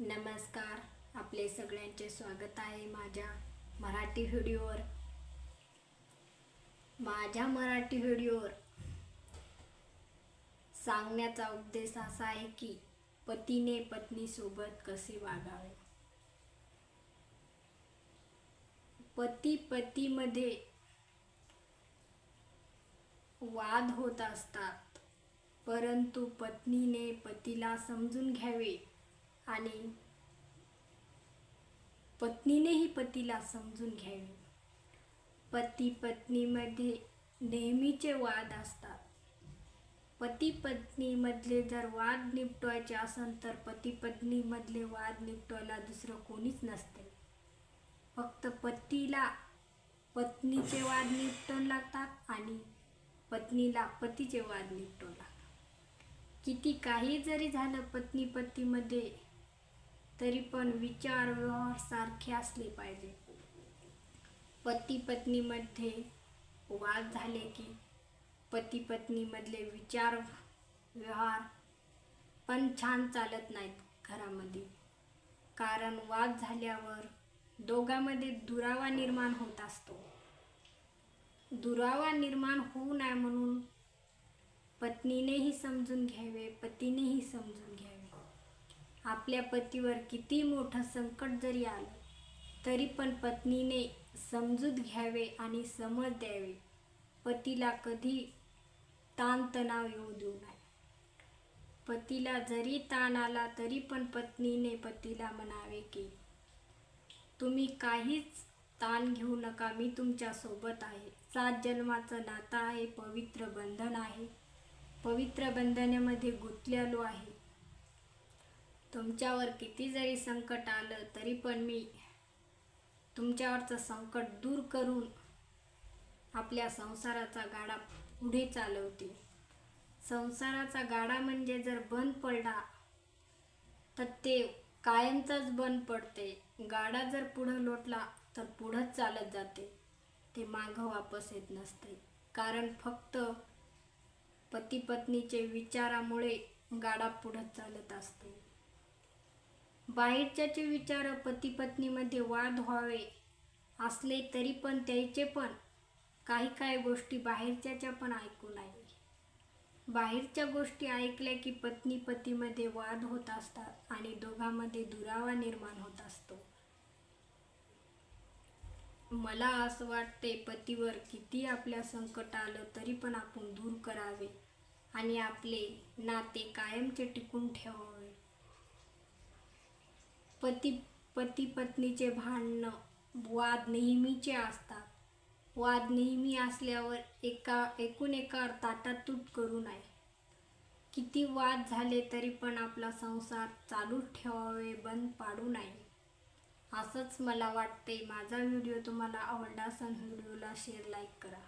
नमस्कार. आपले सगळ्यांचे स्वागत आहे माझ्या मराठी व्हिडिओवर. माझ्या मराठी व्हिडिओवर सांगण्याचा उद्देश असा आहे की पतीने पत्नीसोबत कसे वागावे? पती पतीमध्ये वाद होत असतात परंतु पत्नीने पतीला समजून घ्यावे. आणि पत्नीनेही पतीला समजून घ्यावे. पती पत्नीमध्ये नेहमीचे वाद असतात. पती पत्नीमधले जर वाद निपटवायचे असेल तर पती पत्नीमधले वाद निपटवायला दुसरं कोणीच नसते. फक्त पतीला पत्नीचे वाद निपटून लागतात आणि पत्नीला पतीचे वाद निपटून लागतात. किती काही जरी झालं पत्नी पतीमध्ये तरी पण विचार व्यवहार सारखे असले पाहिजे. पती पत्नीमध्ये वाद झाले की पती पत्नीमधले विचार व्यवहार पण छान चालत नाहीत घरामध्ये. कारण वाद झाल्यावर दोघांमध्ये दुरावा निर्माण होत असतो. दुरावा निर्माण होऊ नये म्हणून पत्नीनेही समजून घ्यावे पतीनेही समजून आपल्या पतीवर किती मोठं संकट जरी आलं तरी पण पत्नीने समजूत घ्यावे आणि समज द्यावे. पतीला कधी ताणतणाव येऊ देऊ नये. पतीला जरी ताण आला तरी पण पत्नीने पतीला म्हणावे की तुम्ही काहीच ताण घेऊ नका मी तुमच्यासोबत आहे. सात जन्माचं नातं आहे पवित्र बंधन आहे. पवित्र बंधनामध्ये गुंतलेलो आहे. तुमच्यावर किती जरी संकट आलं तरी पण मी तुमच्यावरचं संकट दूर करून आपल्या संसाराचा गाडा पुढे चालवते. संसाराचा गाडा म्हणजे जर बंद पडला तर ते कायमचाच बंद पडते. गाडा जर पुढं लोटला तर पुढंच चालत जाते. ते मागं वापस येत नसते. कारण फक्त पती पत्नीचे विचारामुळे गाडा पुढं चालत असते. बाहेरच्याचे विचार पती पत्नीमध्ये वाद व्हावे असले तरी पण त्याचे पण काही काही गोष्टी बाहेरच्याच्या पण ऐकू नये बाहेरच्या गोष्टी ऐकल्या की पत्नी पतीमध्ये वाद होत असतात आणि दोघांमध्ये दुरावा निर्माण होत असतो. मला असं वाटते पतीवर किती आपल्या संकट आलं तरी पण आपण दूर करावे आणि आपले नाते कायमचे टिकून ठेवावे. पती पती पत्नीचे भांडणं वाद नेहमीचे असतात. वाद नेहमी असल्यावर एका एकूण एका ताटातूट करू नये किती वाद झाले तरी पण आपला संसार चालू ठेवावे बंद पाडू नये असंच मला वाटते माझा व्हिडिओ तुम्हाला आवडला असेल व्हिडिओला शेअर लाईक करा.